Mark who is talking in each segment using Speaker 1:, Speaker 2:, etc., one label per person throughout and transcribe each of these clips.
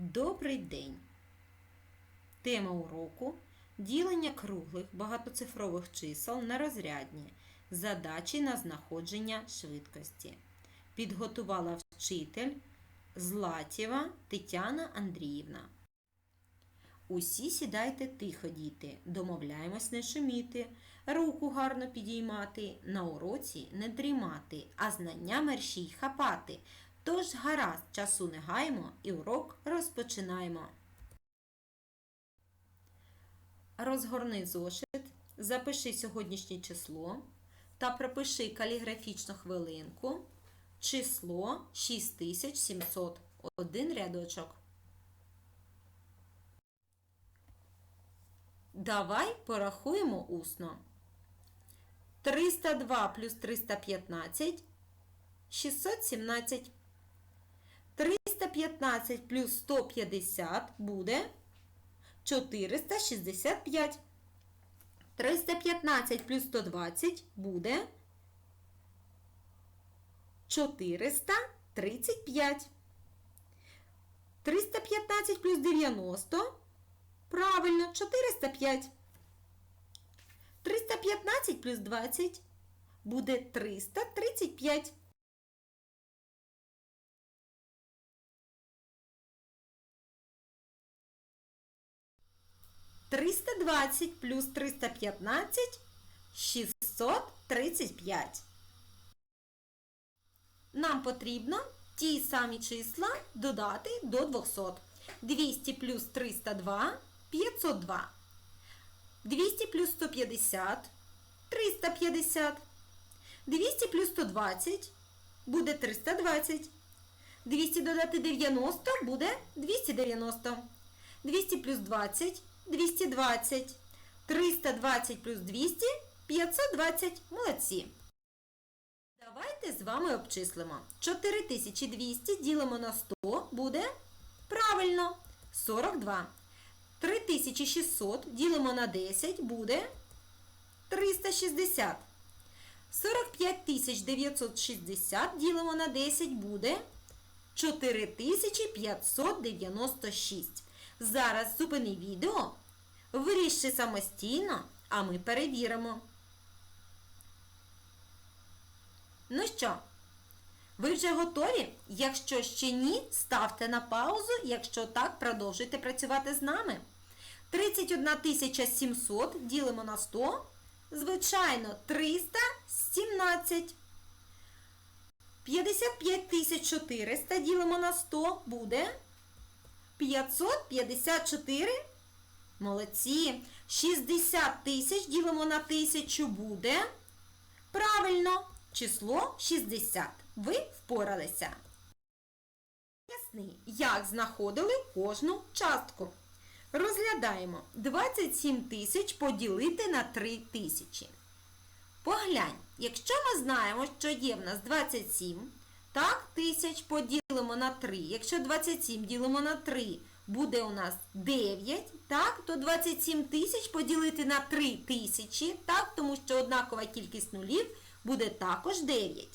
Speaker 1: Добрий день! Тема уроку ділення круглих багатоцифрових чисел на розрядні. Задачі на знаходження швидкості. Підготувала вчитель Златєва Тетяна Андріївна. Усі сідайте тихо, діти, домовляємось не шуміти, руку гарно підіймати, на уроці не дрімати, а знання мерщій хапати. Тож гаразд, часу не гаймо і урок розпочинаємо. Розгорни зошит, запиши сьогоднішнє число та пропиши каліграфічну хвилинку число 6700. Один рядочок. Давай порахуємо усно. 302 плюс 315 617. 315 плюс 150 буде 465. 315 плюс 120 буде 435. 315 плюс 90 правильно 405. 315 плюс 20 буде 335. Триста двадцять плюс триста п'ятнадцять шістсот тридцять п'ять. Нам потрібно ті самі числа додати до 200. 200 плюс 302 502. 200 плюс 150 350. 200 плюс 120 буде 320. 200 додати 90 буде 290. 200 плюс 20 220. 320 плюс 200 520. Молодці. Давайте з вами обчислимо. 4200 ділимо на 100 буде правильно 42. 3600 ділимо на 10 буде 360. 45960 ділимо на 10 буде 4596. Зараз зупини відео, виріши самостійно, а ми перевіримо. Ну що, ви вже готові? Якщо ще ні, ставте на паузу, якщо так, продовжуйте працювати з нами. 31 700 ділимо на 100. Звичайно, 317. 55 400 ділимо на 100 буде 554. Молодці. 60 тисяч ділимо на 1000 буде. Правильно, число 60. Ви впоралися. Ясни, як знаходили кожну частку. Розглядаємо 27 тисяч поділити на 3 тисячі. Поглянь, якщо ми знаємо, що є в нас 27, так, тисяч поділимо на 3. Якщо 27 ділимо на 3, буде у нас 9, так, то 27 тисяч поділити на 3 тисячі, так, тому що однакова кількість нулів буде також 9.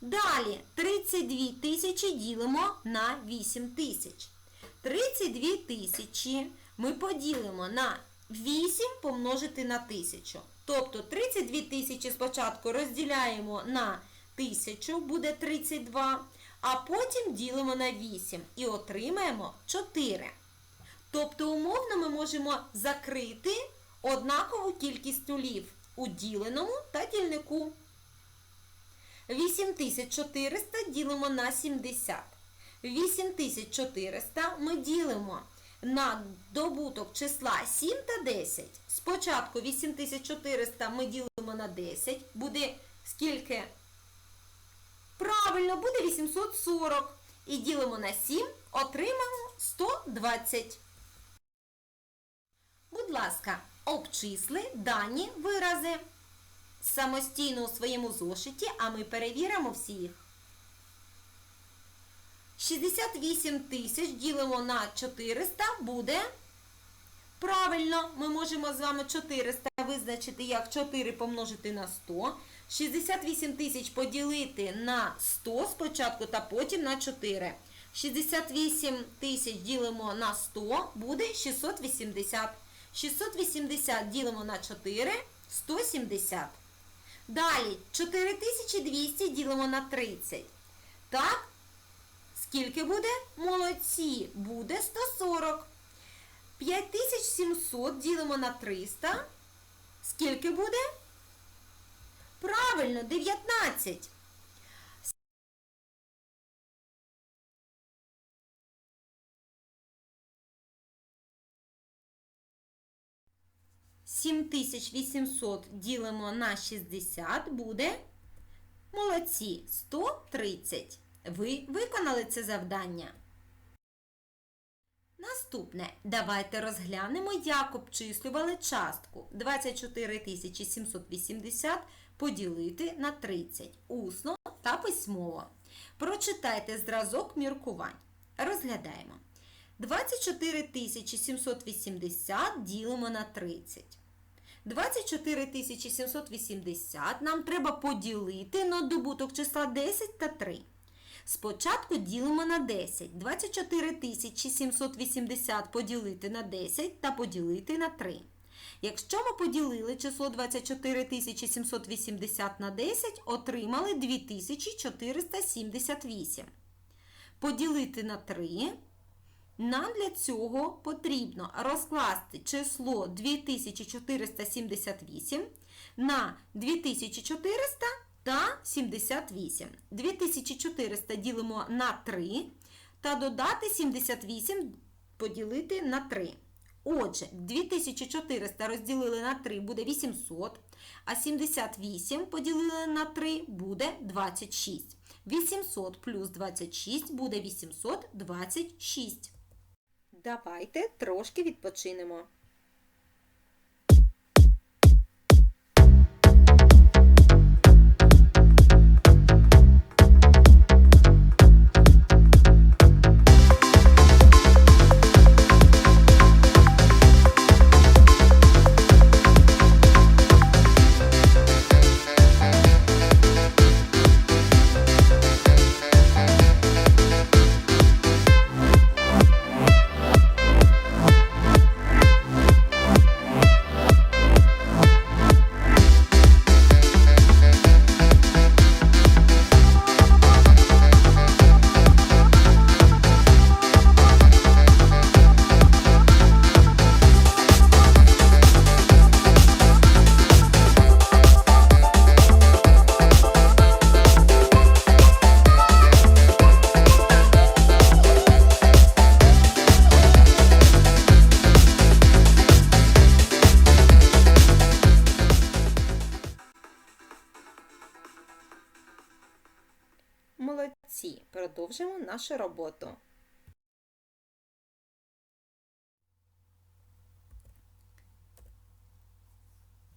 Speaker 1: Далі 32 тисячі ділимо на 8 тисяч. 32 тисячі ми поділимо на 8 помножити на 1000. Тобто 32 тисячі спочатку розділяємо на 1000, буде 32, а потім ділимо на 8 і отримаємо 4. Тобто, умовно ми можемо закрити однакову кількість нулів у діленому та дільнику. 8400 ділимо на 70. 8400 ми ділимо на добуток числа 7 та 10. Спочатку 8400 ми ділимо на 10. Буде скільки? Правильно, буде 840. І ділимо на 7, отримаємо 120. Будь ласка, обчисли дані вирази самостійно у своєму зошиті, а ми перевіримо всі їх. 68 тисяч ділимо на 400 буде. Правильно, ми можемо з вами 400 визначити як 4 помножити на 100. 68 тисяч поділити на 100 спочатку та потім на 4. 68 тисяч ділимо на 100, буде 680. 680 ділимо на 4, 170. Далі 4200 ділимо на 30. Так? Скільки буде? Молодці. Буде 140. 5700 ділимо на 300. Скільки буде? Правильно, 19. Сім тисяч вісімсот ділимо на 60 буде. Молодці, 130. Ви виконали це завдання. Наступне. Давайте розглянемо, як обчислювали частку 24 780 поділити на 30 усно та письмово. Прочитайте зразок міркувань. Розглядаємо. 24 780 ділимо на 30. 24 780 нам треба поділити на добуток числа 10 та 3. Спочатку ділимо на 10. 24 780 поділити на 10 та поділити на 3. Якщо ми поділили число 24 780 на 10, отримали 2478. Поділити на 3. Нам для цього потрібно розкласти число 2478 на 2400 та 78. 2400 ділимо на 3 та додати 78 поділити на 3. Отже, 2400 розділили на 3 буде 800, а 78 поділили на 3 буде 26. 800 плюс 26 буде 826. Давайте трошки відпочинемо. Нашу роботу.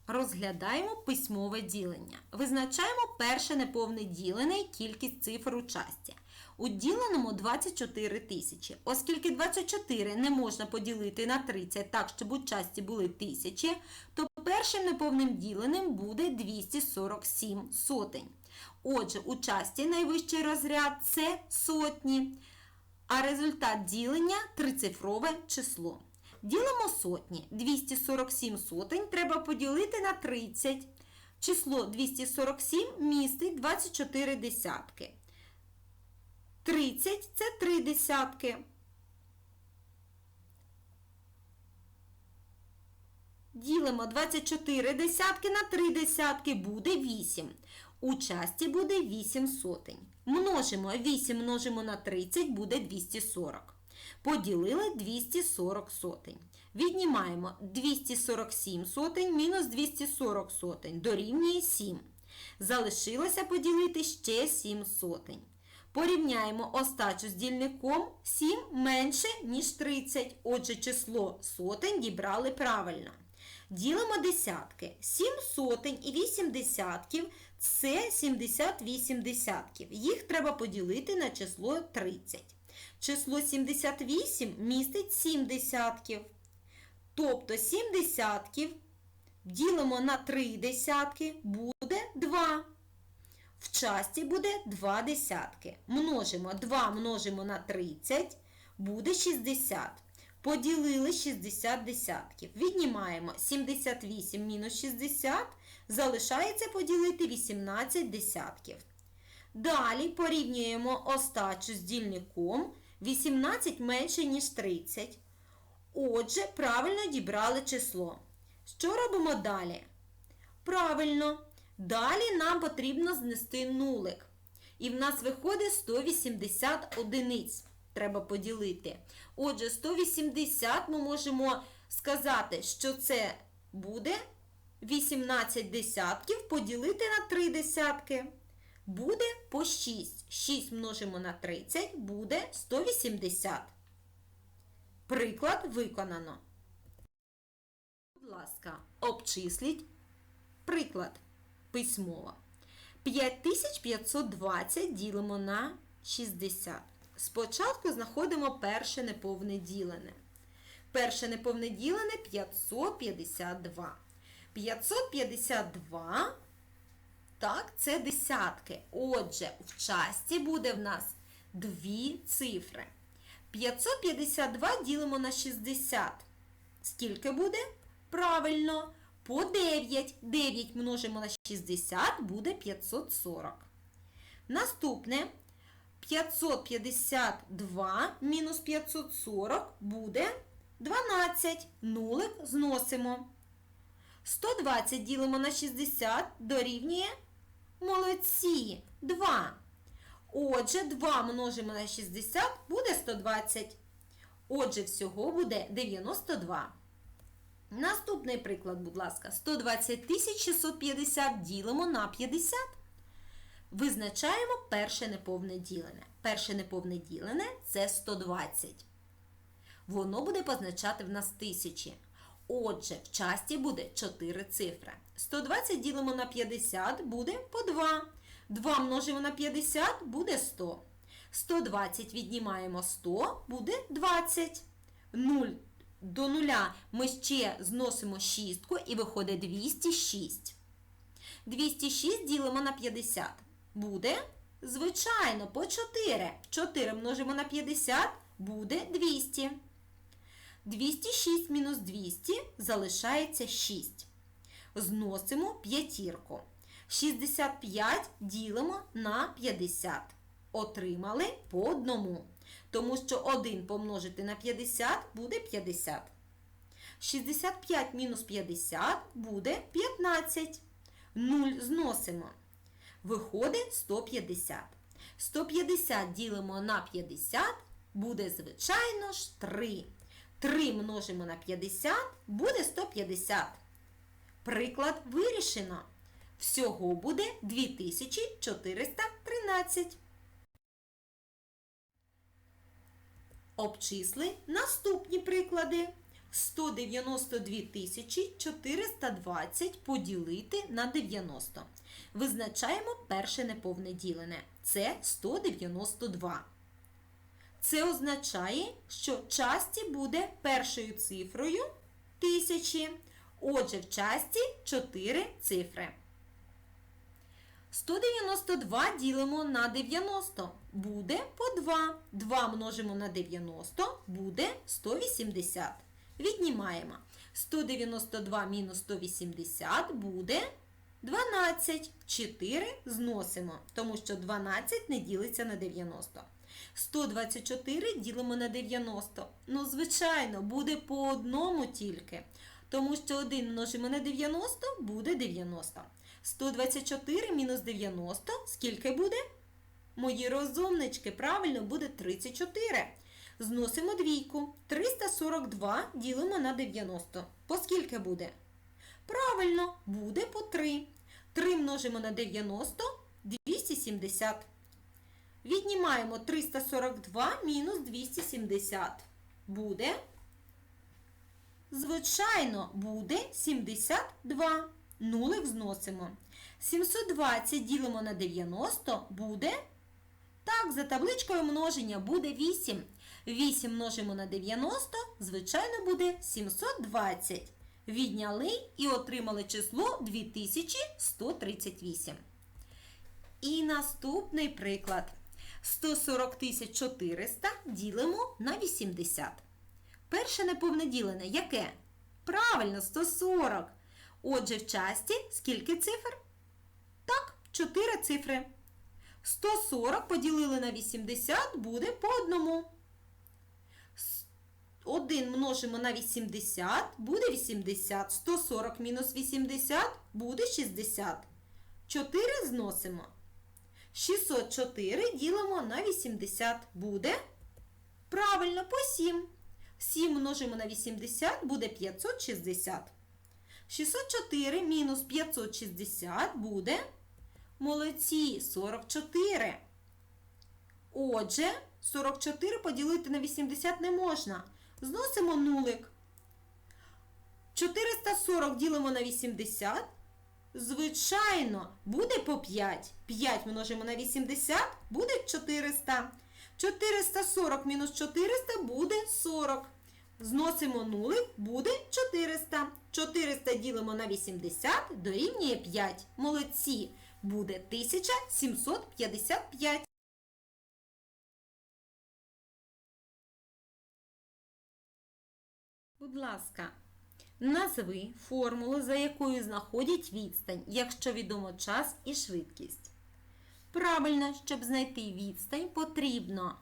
Speaker 1: Розглядаємо письмове ділення. Визначаємо перше неповне ділене і кількість цифр у часті. У діленому 24 тисячі. Оскільки 24 не можна поділити на 30 так, щоб у часті були тисячі, то першим неповним діленим буде 247 сотень. Отже, у часті найвищий розряд це сотні, а результат ділення трицифрове число. Ділимо сотні. 247 сотень треба поділити на 30. Число 247 містить 24 десятки. 30 це 3 десятки. Ділимо 24 десятки на 3 десятки, буде 8. У часті буде 8 сотень. Множимо 8 множимо на 30, буде 240. Поділили 240 сотень. Віднімаємо 247 сотень мінус 240 сотень. Дорівнює 7. Залишилося поділити ще 7 сотень. Порівняємо остачу з дільником 7 менше, ніж 30. Отже, число сотень дібрали правильно. Ділимо десятки. 7 сотень і 8 десятків це 78 десятків. Їх треба поділити на число 30. Число 78 містить 7 десятків. Тобто 7 десятків ділимо на 3 десятки буде 2. В часті буде 2 десятки. Множимо 2 множимо на 30, буде 60. Поділили 60 десятків. Віднімаємо 78 мінус 60, залишається поділити 18 десятків. Далі порівнюємо остачу з дільником. 18 менше, ніж 30. Отже, правильно дібрали число. Що робимо далі? Правильно. Далі нам потрібно знести нулик. І в нас виходить 180 одиниць. Треба поділити. Отже, 180 ми можемо сказати, що це буде 18 десятків поділити на 3 десятки. Буде по 6. 6 множимо на 30, буде 180. Приклад виконано. Будь ласка, обчисліть приклад письмово. 5520 ділимо на 60. Спочатку знаходимо перше неповне ділене. Перше неповне ділене 552. 552 так, це десятки. Отже, в часті буде в нас дві цифри. 552 ділимо на 60. Скільки буде? Правильно, по 9. 9 множимо на 60 буде 540. Наступне 552 мінус 540 буде 12. Нулик зносимо. 120 ділимо на 60 дорівнює молодці 2. Отже, 2 множимо на 60 буде 120. Отже, всього буде 92. Наступний приклад, будь ласка, 120 650 ділимо на 50. Визначаємо перше неповне ділене. Перше неповне ділене це 120. Воно буде позначати в нас тисячі. Отже, в часті буде 4 цифри. 120 ділимо на 50 буде по 2. 2 множимо на 50 буде 100. 120 віднімаємо 100, буде 20. 0 до 0 ми ще зносимо шістку і виходить 206. 206 ділимо на 50. Буде, звичайно, по 4. 4 множимо на 50 буде 200. 206 мінус 200 залишається 6. Зносимо п'ятірку. 65 ділимо на 50. Отримали по одному. Тому що 1 помножити на 50 буде 50. 65 мінус 50 буде 15. 0 зносимо. Виходить 150. 150 ділимо на 50 буде, звичайно ж, 3. 3 множимо на 50 буде 150. Приклад вирішено. Всього буде 2413. Обчисли наступні приклади. 192 420 поділити на 90. Визначаємо перше неповне ділене. Це 192. Це означає, що часті буде першою цифрою тисячі. Отже, в часті 4 цифри. 192 ділимо на 90. Буде по 2. 2 множимо на 90, буде 180. Віднімаємо. 192 мінус 180 буде 12. 4 зносимо, тому що 12 не ділиться на 90. 124 ділимо на 90. Ну, звичайно, буде по одному тільки. Тому що 1 множимо на 90 буде 90. 124 мінус 90. Скільки буде? Мої розумнички, правильно, буде 34. Зносимо двійку. 342 ділимо на 90. По буде? Правильно, буде по 3. 3 множимо на 90 270. Віднімаємо 342 мінус 270. Буде, звичайно, буде 72. Нулик зносимо. 720 ділимо на 90 буде. Так, за табличкою множення буде 8. 8 множимо на 90, звичайно, буде 720. Відняли і отримали число 2138. І наступний приклад. 140 400 ділимо на 80. Перше неповне ділене яке? Правильно, 140. Отже, в часті скільки цифр? Так, 4 цифри. 140 поділили на 80 буде по одному. 1 множимо на 80 буде 80. 140 мінус 80 буде 60. 4 зносимо. 604 ділимо на 80 буде. Правильно, по 7. 7 множимо на 80 буде 560. 604 мінус 560 буде. Молодці, 44. Отже, 44 поділити на 80 не можна. Зносимо нулик. 440 ділимо на 80. Звичайно, буде по 5. 5 множимо на 80, буде 400. 440 мінус 400 буде 40. Зносимо нулик, буде 400. 400 ділимо на 80, дорівнює 5. Молодці. Буде 1755. Будь ласка, назви формулу, за якою знаходять відстань, якщо відомо час і швидкість. Правильно, щоб знайти відстань, потрібно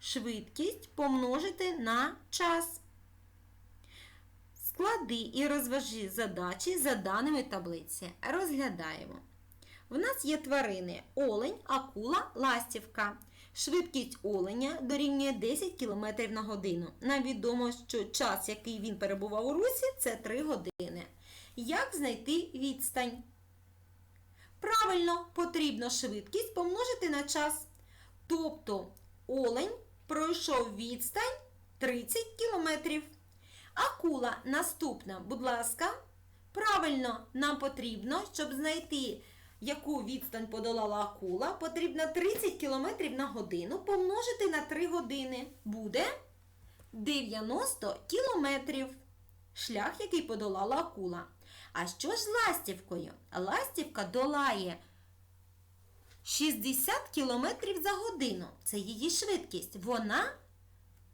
Speaker 1: швидкість помножити на час. Склади і розважи задачі за даними таблиці. Розглядаємо. В нас є тварини олень, акула, ластівка. Швидкість оленя дорівнює 10 км на годину. Нам відомо, що час, який він перебував у русі, це 3 години. Як знайти відстань? Правильно, потрібно швидкість помножити на час. Тобто олень пройшов відстань 30 км. Акула наступна, будь ласка. Правильно, нам потрібно, щоб знайти, яку відстань подолала акула, потрібно 30 км на годину помножити на 3 години. Буде 90 км. Шлях, який подолала акула. А що ж з ластівкою? Ластівка долає 60 км за годину. Це її швидкість. Вона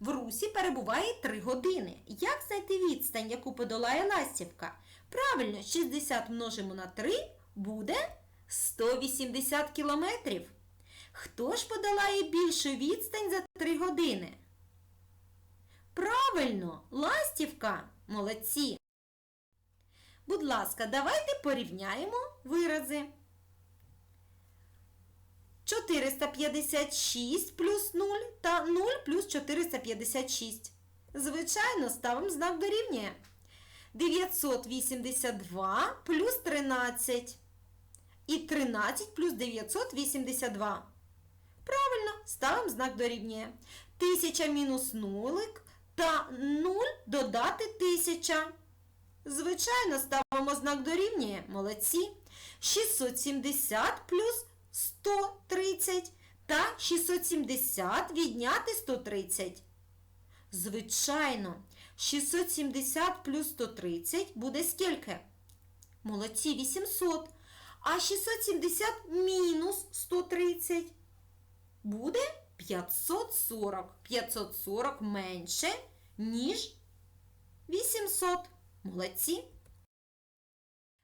Speaker 1: в русі перебуває 3 години. Як знайти відстань, яку подолає ластівка? Правильно, 60 множимо на 3 буде 180 кілометрів. Хто ж подолає більшу відстань за 3 години? Правильно, ластівка. Молодці. Будь ласка, давайте порівняємо вирази. 456 плюс 0 та 0 плюс 456. Звичайно, ставимо знак дорівнює. 982 плюс 13. І 13 плюс 982. Правильно, ставимо знак дорівнює. 1000 мінус нулик та 0 додати 1000. Звичайно, ставимо знак дорівнює. Молодці. 670 плюс 130 та 670 відняти 130. Звичайно, 670 плюс 130 буде скільки? Молодці 800. А 670 мінус 130 буде 540. 540 менше, ніж 800. Молодці.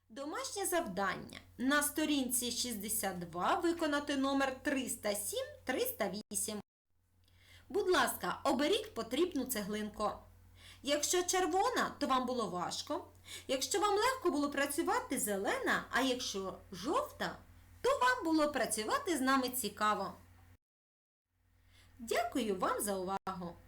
Speaker 1: Домашнє завдання. На сторінці 62 виконати номер 307-308. Будь ласка, оберіть потрібну цеглинку. Якщо червона, то вам було важко. Якщо вам легко було працювати зелена, а якщо жовта, то вам було працювати з нами цікаво. Дякую вам за увагу!